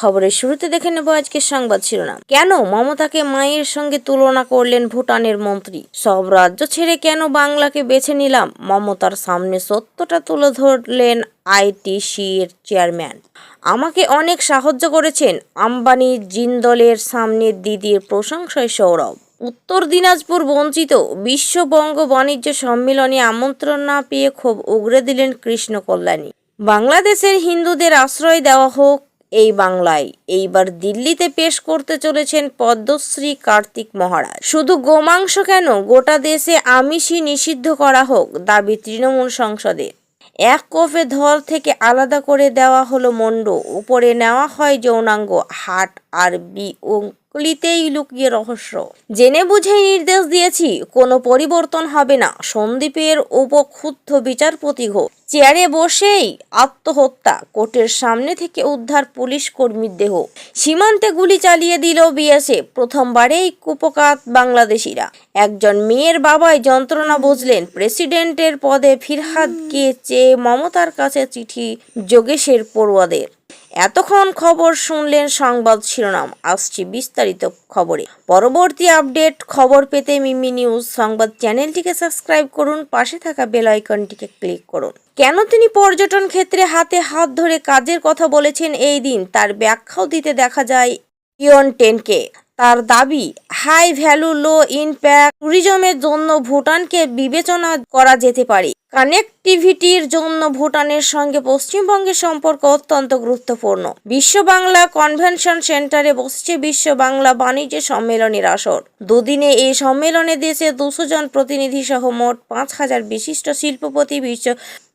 খবরের শুরুতে দেখে নেব আজকের সংবাদ শিরোনাম। কেন মমতাকে মায়ের সঙ্গে তুলনা করলেন ভুটানের মন্ত্রী? সব রাজ্য ছেড়ে কেন বাংলাকে বেছে নিলাম? মমতার সামনে সত্যটা তুলে ধরলেন আইটিসি এর চেয়ারম্যান। আমাকে অনেক সাহায্য করেছেন আম্বানি জিন্দলের সামনে দিদির প্রশংসায় সৌরভ। উত্তর দিনাজপুর বঞ্চিত বিশ্ববঙ্গ বাণিজ্য সম্মেলনে আমন্ত্রণ না পেয়ে ক্ষোভ উগরে দিলেন কৃষ্ণ কল্যাণী বাংলাদেশের হিন্দুদের আশ্রয় দেওয়া হোক এই বাংলায়। এইবার দিল্লিতে পেশ করতে চলেছেন পদ্মশ্রী কার্তিক মহারাজ। শুধু গোমাংস কেন, গোটা দেশে আমিষই নিষিদ্ধ করা হোক, দাবি তৃণমূল সংসদের এক কোফে ধর থেকে আলাদা করে দেওয়া হলো মণ্ড, উপরে নেওয়া হয় যৌনাঙ্গ, হাট আর বি অঙ্কুলিতেই লুকিয়ে রহস্য। জেনে বুঝেই নির্দেশ দিয়েছি, কোনো পরিবর্তন হবে না, সন্দীপের উপক্ষুব্ধ বিচারপতি ঘোষ চেয়ারে বসেই আত্মহত্যা, কোর্টের সামনে থেকে উদ্ধার পুলিশ কর্মীর দেহ। সীমান্তে গুলি চালিয়ে দিল বিএসএফ। প্রথমবারেই কুপকাত বাংলাদেশিরা। একজন মেয়ের বাবাই যন্ত্রণা বুঝলেন। প্রেসিডেন্টের পদে ফিরহাদকে চেয়ে মমতার কাছে চিঠি যোগেশের পড়ুয়াদের। এতক্ষণ খবর শুনলেন সংবাদ শিরোনাম। আসছি বিস্তারিত খবরে। পরবর্তী আপডেট খবর পেতে মিমি নিউজ সংবাদ চ্যানেলটিকে সাবস্ক্রাইব করুন, পাশে থাকা বেল আইকনটিকে ক্লিক করুন। কেন তিনি পর্যটন ক্ষেত্রে হাতে হাত ধরে কাজের কথা বলেছেন এই দিন? তার ব্যাখ্যাও দিতে দেখা যায় ইয়ন টেনকে। তার দাবি, হাই ভ্যালু লো ইম্প্যাক্ট ট্যুরিজমের জন্য ভুটানকে বিবেচনা করা যেতে পারে। কানেক্টিভিটির জন্য ভুটানের সঙ্গে পশ্চিমবঙ্গের সম্পর্ক অত্যন্ত গুরুত্বপূর্ণ। বিশ্ব বাংলা কনভেনশন সেন্টারে বসছে বিশ্ব বাংলা বাণিজ্য সম্মেলনের আসর। দুদিনে এই সম্মেলনে দেশে দুশো জন প্রতিনিধি সহ মোট পাঁচ হাজার বিশিষ্ট শিল্পপতি বিশ্ব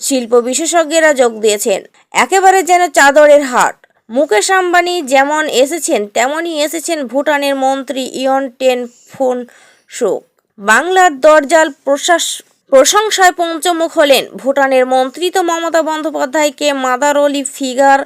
শিল্প বিশেষজ্ঞরা যোগ দিয়েছেন। একেবারে যেন চাদরের হাট মুকেশ আম্বানি যেমন এসেছেন, তেমনই এসেছেন ভুটানের মন্ত্রী ইয়ন টেন ফোন শোক বাংলার দরজাল প্রশাস, প্রশংসায় পঞ্চমুখ হলেন ভুটানের মন্ত্রী তো মমতা বন্দ্যোপাধ্যায়কে মাদার অলি ফিগার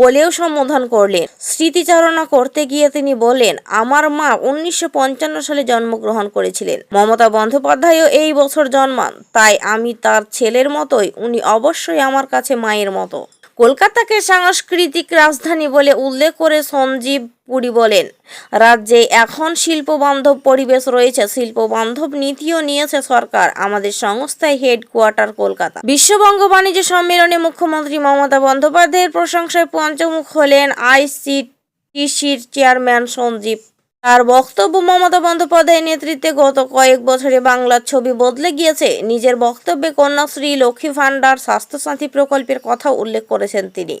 বলেও সম্বোধন করলেন। স্মৃতিচারণা করতে গিয়ে তিনি বললেন, আমার মা উনিশশো পঞ্চান্ন সালে জন্মগ্রহণ করেছিলেন। মমতা বন্দ্যোপাধ্যায়ও এই বছর জন্মান, তাই আমি তার ছেলের মতোই, উনি অবশ্যই আমার কাছে মায়ের মতো। কলকাতাকে সাংস্কৃতিক রাজধানী বলে উল্লেখ করে সঞ্জীব পুরী বলেন। রাজ্যে এখন শিল্প বান্ধব পরিবেশ রয়েছে শিল্প বান্ধব নীতিও নিয়েছে সরকার, আমাদের সংস্থায় হেডকোয়ার্টার কলকাতা। বিশ্ববঙ্গ বাণিজ্য সম্মেলনে মুখ্যমন্ত্রী মমতা বন্দ্যোপাধ্যায়ের প্রশংসায় পঞ্চমুখ হলেন আইসিটিসির চেয়ারম্যান সঞ্জীব তার বক্তব্য মমতা বন্দ্যোপাধ্যায়ের নেতৃত্বে গত কয়েক বছরে বাংলার ছবি বদলে গিয়েছে। নিজের বক্তব্যে কন্যাশ্রী লক্ষ্মী ভাণ্ডার স্বাস্থ্যসাথী প্রকল্পের কথা উল্লেখ করেছেন তিনি।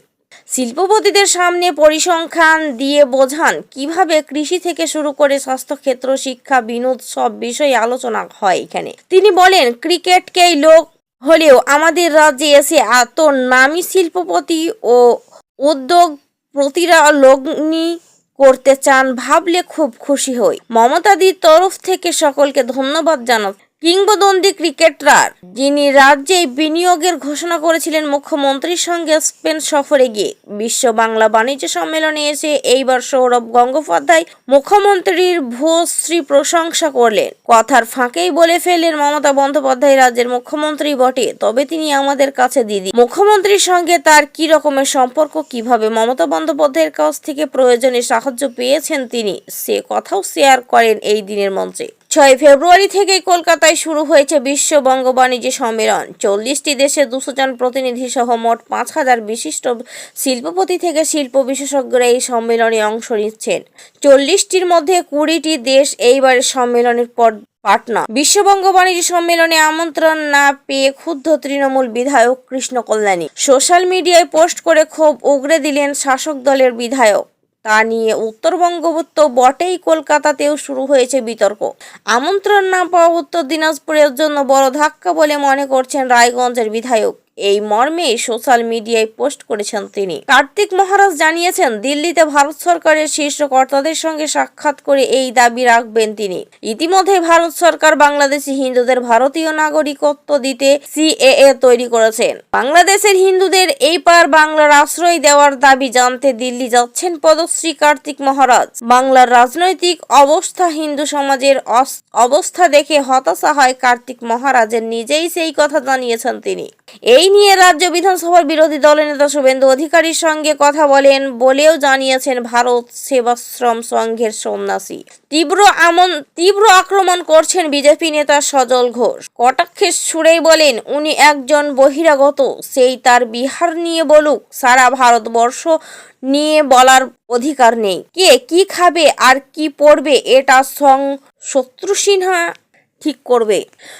শিল্পপতিদের সামনে পরিসংখ্যান দিয়ে বোঝান কীভাবে কৃষি থেকে শুরু করে স্বাস্থ্যক্ষেত্র, শিক্ষা, বিনোদ সব বিষয়ে আলোচনা হয় এখানে। তিনি বলেন, ক্রিকেটকেই লোক হলেও আমাদের রাজ্যে এসে এত নামী শিল্পপতি ও উদ্যোগ প্রতিরা লগ্নি করতে চান ভাবলে খুব খুশি হই। মমতাদির তরফ থেকে সকলকে ধন্যবাদ জানাত কিংবদন্তি ক্রিকেটার, যিনি রাজ্যে বিনিয়োগের ঘোষণা করেছিলেন মুখ্যমন্ত্রীর সঙ্গে স্পেন সফরে গিয়ে। বিশ্ব বাংলা বাণিজ্য সম্মেলনে এসে এইবার সৌরভ গঙ্গোপাধ্যায় মুখ্যমন্ত্রীর ভূশ্রী প্রশংসা করলেন। কথার ফাঁকেই বলে ফেললেন মমতা বন্দ্যোপাধ্যায় রাজ্যের মুখ্যমন্ত্রী বটে। তবে তিনি আমাদের কাছে দিদি। মুখ্যমন্ত্রীর সঙ্গে তার কি রকমের সম্পর্ক, কীভাবে মমতা বন্দ্যোপাধ্যায়ের কাছ থেকে প্রয়োজনে সাহায্য পেয়েছেন তিনি, সে কথাও শেয়ার করেন এই দিনের মঞ্চে। ছয় ফেব্রুয়ারি থেকেই কলকাতায় শুরু হয়েছে বিশ্ব বঙ্গ বাণিজ্য সম্মেলন। চল্লিশটি দেশে দুশো জন প্রতিনিধি সহ মোট পাঁচ হাজার বিশিষ্ট শিল্পপতি থেকে শিল্প বিশেষজ্ঞরা এই সম্মেলনে অংশ নিচ্ছেন। চল্লিশটির মধ্যে কুড়িটি দেশ এইবারের সম্মেলনের পর পাটনা বিশ্ববঙ্গ বাণিজ্য সম্মেলনে আমন্ত্রণ না পেয়ে ক্ষুব্ধ তৃণমূল বিধায়ক কৃষ্ণ কল্যাণী সোশ্যাল মিডিয়ায় পোস্ট করে ক্ষোভ উগরে দিলেন শাসক দলের বিধায়ক। তা নিয়ে উত্তরবঙ্গবত্ত বটেই কলকাতাতেও শুরু হয়েছে বিতর্ক। আমন্ত্রণ না পাওয়া উত্তর দিনাজপুরের জন্য বড় ধাক্কা বলে মনে করছেন রায়গঞ্জের বিধায়ক। এই মর্মে সোশ্যাল মিডিয়ায় পোস্ট করেছেন তিনি। কার্তিক মহারাজ জানিয়েছেন, দিল্লিতে ভারত সরকারের শীর্ষ কর্তাদের সঙ্গে সাক্ষাৎ করে এই দাবি রাখবেন তিনি। ইতিমধ্যে ভারত সরকার বাংলাদেশি হিন্দুদের ভারতীয় নাগরিকত্ব দিতে সিএএ তৈরি করেছেন। বাংলাদেশের হিন্দুদের এই পার বাংলার আশ্রয় দেওয়ার দাবি জানতে দিল্লি যাচ্ছেন পদশ্রী কার্তিক মহারাজ। বাংলার রাজনৈতিক অবস্থা হিন্দু সমাজের অবস্থা দেখে হতাশা হয় কার্তিক মহারাজের, নিজেই সেই কথা জানিয়েছেন তিনি। এই নিয়ে রাজ্য বিধানসভার বিরোধী দলনেতা শুভেন্দু অধিকারীর সঙ্গে কথা বলেন বলেও জানিয়েছেন ভারত সেবাশ্রম সংঘের সন্ন্যাসী। তীব্র আমন তীব্র আক্রমণ করছেন বিজেপি নেতা সজল ঘোষ। কটাক্ষের সুরেই বলেন, উনি একজন বহিরাগত, সেই তার বিহার নিয়ে বলুক, সারা ভারতবর্ষ নিয়ে বলার অধিকার নেই। কে কি খাবে আর কি পড়বে এটা সং শত্রু সিনহা ঠিক করবে।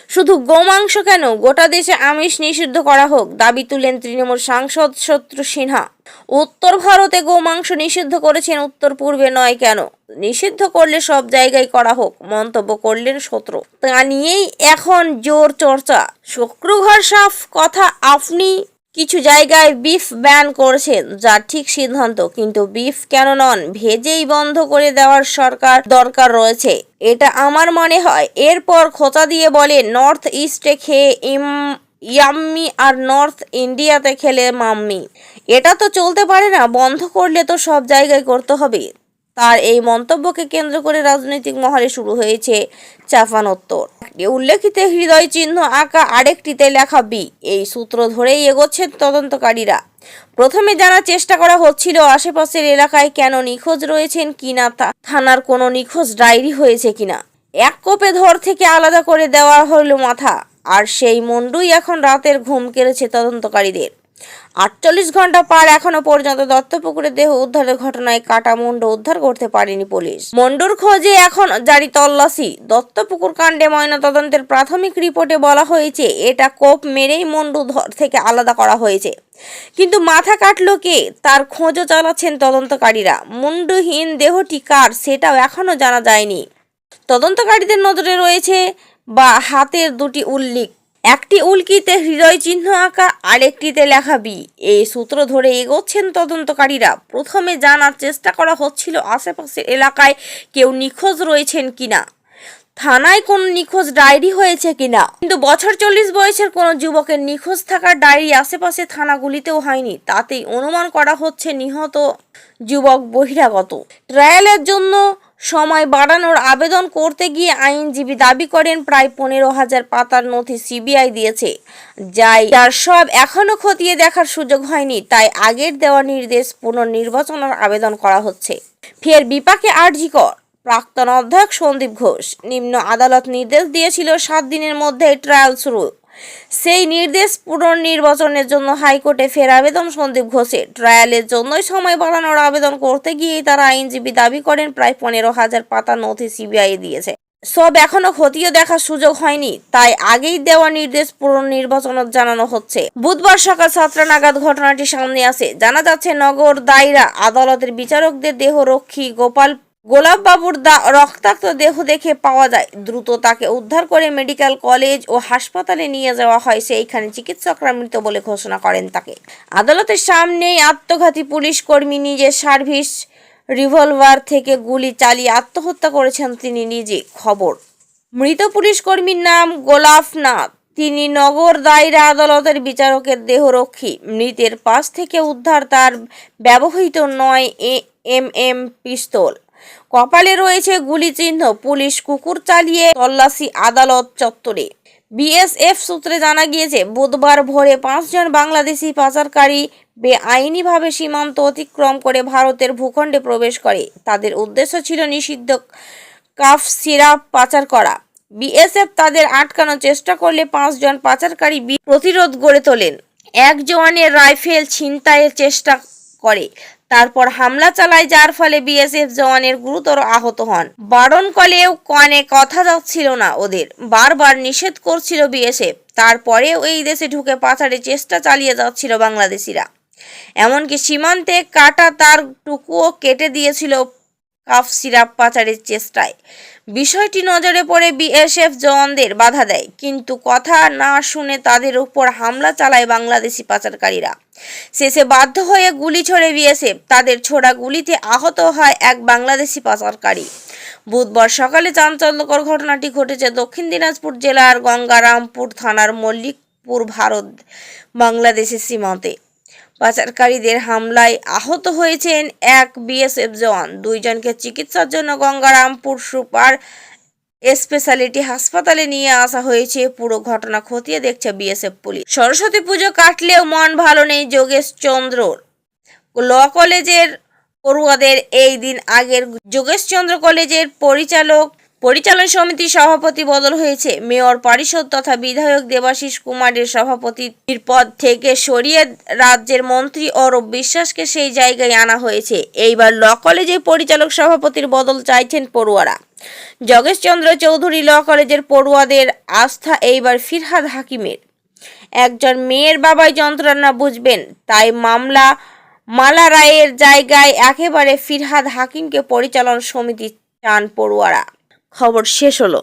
শুধু গোমাংস কেন? গোটা দেশে আমিষ নিষিদ্ধ করা হোক, দাবি তুলেন তৃণমূল সাংসদ শত্রু সিনহা। উত্তর ভারতে গোমাংস নিষিদ্ধ করেছেন, উত্তর পূর্বে নয় কেন? নিষিদ্ধ করলে সব জায়গায় করা হোক, মন্তব্য করলেন শত্রু। তা নিয়েই এখন জোর চর্চা। শুক্রঘর সাফ কথা, আপনি কিছু জায়গায় বিফ ব্যান করছেন, যা ঠিক সিদ্ধান্ত, কিন্তু বিফ কেন নন? ভেজেই বন্ধ করে দেওয়ার সরকার দরকার রয়েছে। এটা আমার মনে হয়। এরপর খোঁচা দিয়ে বলে, নর্থ ইস্টে খেয়ে ইম, ইয়াম্মি আর নর্থ ইন্ডিয়াতে খেলে মাম্মি। এটা তো চলতে পারে না। বন্ধ করলে তো সব জায়গায় করতে হবে। তার এই মন্তব্যকে কেন্দ্র করে রাজনৈতিক মহলে শুরু হয়েছে চাপানোত্তর উল্লেখিত হৃদয় চিহ্ন আঁকা আরেকটিতে লেখা বি, এই সূত্র ধরেই এগোচ্ছেন তদন্তকারীরা। প্রথমে জানার চেষ্টা করা হচ্ছিল, আশেপাশের এলাকায় কেন নিখোঁজ রয়েছেন কিনা থানার কোনো নিখোঁজ ডায়েরি হয়েছে কিনা এক কোপে ধর থেকে আলাদা করে দেওয়া হলো মাথা, আর সেই মুন্ডুই এখন রাতের ঘুম কেড়েছে তদন্তকারীদের। আটচল্লিশ ঘণ্টা পার এখনও পর্যন্ত দত্তপুকুরের দেহ উদ্ধারের ঘটনায় কাটা মুন্ড উদ্ধার করতে পারেনি পুলিশ। মন্ডুর খোঁজে এখন জারি তল্লাশি। দত্তপুকুর কাণ্ডে ময়না তদন্তের প্রাথমিক রিপোর্টে বলা হয়েছে, এটা কোপ মেরেই মন্ডু ধর থেকে আলাদা করা হয়েছে। কিন্তু মাথা কাটলো কে? তার খোঁজও চালাচ্ছেন তদন্তকারীরা। মুন্ডুহীন দেহটি কার সেটাও এখনও জানা যায়নি। তদন্তকারীদের নজরে রয়েছে, বা হাতের দুটি উল্লিখ। একটি উল্কিতে হৃদয় চিহ্ন আঁকা, আরেকটিতে লেখা বি। এই সূত্র ধরে এগোচ্ছেন তদন্তকারীরা। প্রথমে জানার চেষ্টা করা হচ্ছিল, আশেপাশের এলাকায় কেউ নিখোঁজ রয়েছেন কিনা। থানায় কোনো নিখোঁজ ডায়েরি হয়েছে কিনা? কিন্তু বছর চল্লিশ বয়সের কোনো যুবকের নিখোঁজ থাকার ডায়েরি আশেপাশে থানাগুলিতেও হয়নি। তাতেই অনুমান করা হচ্ছে নিহত যুবক বহিরাগত। ট্রায়ালের জন্য সময় বাড়ানোর আবেদন করতে গিয়ে আইনজীবী দাবি করেন, প্রায় পনেরো হাজার পাতার নথি সিবিআই দিয়েছে। যাই, যার সব এখনও খতিয়ে দেখার সুযোগ হয়নি, তাই আগের দেওয়া নির্দেশ পুনর্নির্বাচনের আবেদন করা হচ্ছে। ফের বিপাকে আর্জি কর। প্রাক্তন অধ্যক্ষ সন্দীপ ঘোষ নিম্ন আদালত নির্দেশ দিয়েছিল, সাত দিনের মধ্যে ট্রায়াল শুরু। সেই নির্দেশ পুনর্নির্বাচনের জন্য হাইকোর্টে ফের আবেদন সন্দীপ ঘোষের। ট্রায়ালের জন্যই সময় বাড়ানোর আবেদন করতে গিয়েই তারা আইনজীবী দাবি করেন, প্রায় পনেরো হাজার পাতা নথি সিবিআই দিয়েছে। সব এখনও খতিয়ে দেখার সুযোগ হয়নি, তাই আগেই দেওয়া নির্দেশ পুনর্নির্বাচনত জানানো হচ্ছে। বুধবার সকাল সাতটা নাগাদ ঘটনাটি সামনে আসে। জানা যাচ্ছে, নগর দায়রা আদালতের বিচারকদের দেহরক্ষী গোপাল গোলাপ বাবুর দা, রক্তাক্ত দেহ দেখে পাওয়া যায়। দ্রুত তাকে উদ্ধার করে মেডিকেল কলেজ ও হাসপাতালে নিয়ে যাওয়া হয়। সেইখানে চিকিৎসকরা মৃত বলে ঘোষণা করেন তাকে। আদালতের সামনেই আত্মঘাতী পুলিশ কর্মী নিজের সার্ভিস রিভলভার থেকে গুলি চালিয়ে আত্মহত্যা করেছেন তিনি নিজে। খবর। মৃত পুলিশ কর্মীর নাম গোলাফনাথ তিনি নগর দায়রা আদালতের বিচারকের দেহরক্ষী। মৃতের পাশ থেকে উদ্ধার তার ব্যবহৃত নয় এ এম এম পিস্তল। কপালে রয়েছে গুলি চিহ্ন পুলিশ কুকুর চালিয়ে তল্লাশি, আদালত চত্বরে। বিএসএফ সূত্রে জানা গিয়েছে, বুধবার ভোরে পাঁচজন বাংলাদেশি পাচারকারী বেআইনিভাবে সীমান্ত অতিক্রম করে ভারতের ভূখণ্ডে প্রবেশ করে। তাদের উদ্দেশ্য ছিল নিষিদ্ধ কাফ সিরাপ পাচার করা। বিএসএফ তাদের আটকানোর চেষ্টা করলে পাঁচজন পাচারকারী প্রতিরোধ গড়ে তোলেন। এক জওয়ানের রাইফেল ছিনতাইয়ের চেষ্টা করে। তারপর হামলা চালায়, যার ফলে বিএসএফ জওয়ানের গুরুতর আহত হন। বারণ কলেও কনে কথা যাচ্ছিল না ওদের। বারবার নিষেধ করছিল বিএসএফ। তারপরেও এই দেশে ঢুকে পাচারের চেষ্টা চালিয়ে যাচ্ছিল বাংলাদেশিরা। এমনকি সীমান্তে কাটা তার টুকুও কেটে দিয়েছিল কাফ সিরাপ পাচারের চেষ্টায়। বিষয়টি নজরে পড়ে বিএসএফ জওয়ানদের বাধা দেয়, কিন্তু কথা না শুনে তাদের উপর হামলা চালায় বাংলাদেশি পাচারকারীরা। শেষে বাধ্য হয়ে গুলি ছোড়ে বিএসএফ, তাদের ছোড়া গুলিতে আহত হয় এক বাংলাদেশি পাচারকারী। বুধবার সকালে চাঞ্চল্যকর ঘটনাটি ঘটেছে দক্ষিণ দিনাজপুর জেলার গঙ্গারামপুর থানার মল্লিকপুর ভারত, বাংলাদেশের সীমান্তে। পাচারকারীদের হামলায় আহত হয়েছেন এক বিএসএফ জওয়ান। দুইজনকে চিকিৎসার জন্য গঙ্গারামপুর সুপার স্পেশালিটি হাসপাতালে নিয়ে আসা হয়েছে। পুরো ঘটনা খতিয়ে দেখছে বিএসএফ পুলিশ। সরস্বতী পুজো কাটলেও মন ভালো নেই যোগেশ চন্দ্রর ল কলেজের পড়ুয়াদের এই দিন আগের। যোগেশচন্দ্র কলেজের পরিচালক পরিচালন সমিতির সভাপতি বদল হয়েছে। মেয়র পরিষদ তথা বিধায়ক দেবাশিস কুমারের সভাপতির পদ থেকে সরিয়ে রাজ্যের মন্ত্রী অরূপ বিশ্বাসকে সেই জায়গায় আনা হয়েছে। এইবার ল কলেজে পরিচালক সভাপতির বদল চাইছেন পড়ুয়ারা। যোগেশচন্দ্র চৌধুরী ল কলেজের পড়ুয়াদের আস্থা এইবার ফিরহাদ হাকিমের। একজন মেয়ের বাবাই যন্ত্রণা বুঝবেন, তাই মামলা, মালা রায়ের জায়গায় একেবারে ফিরহাদ হাকিমকে পরিচালন সমিতি চান পড়ুয়ারা। খবর শেষ হলো।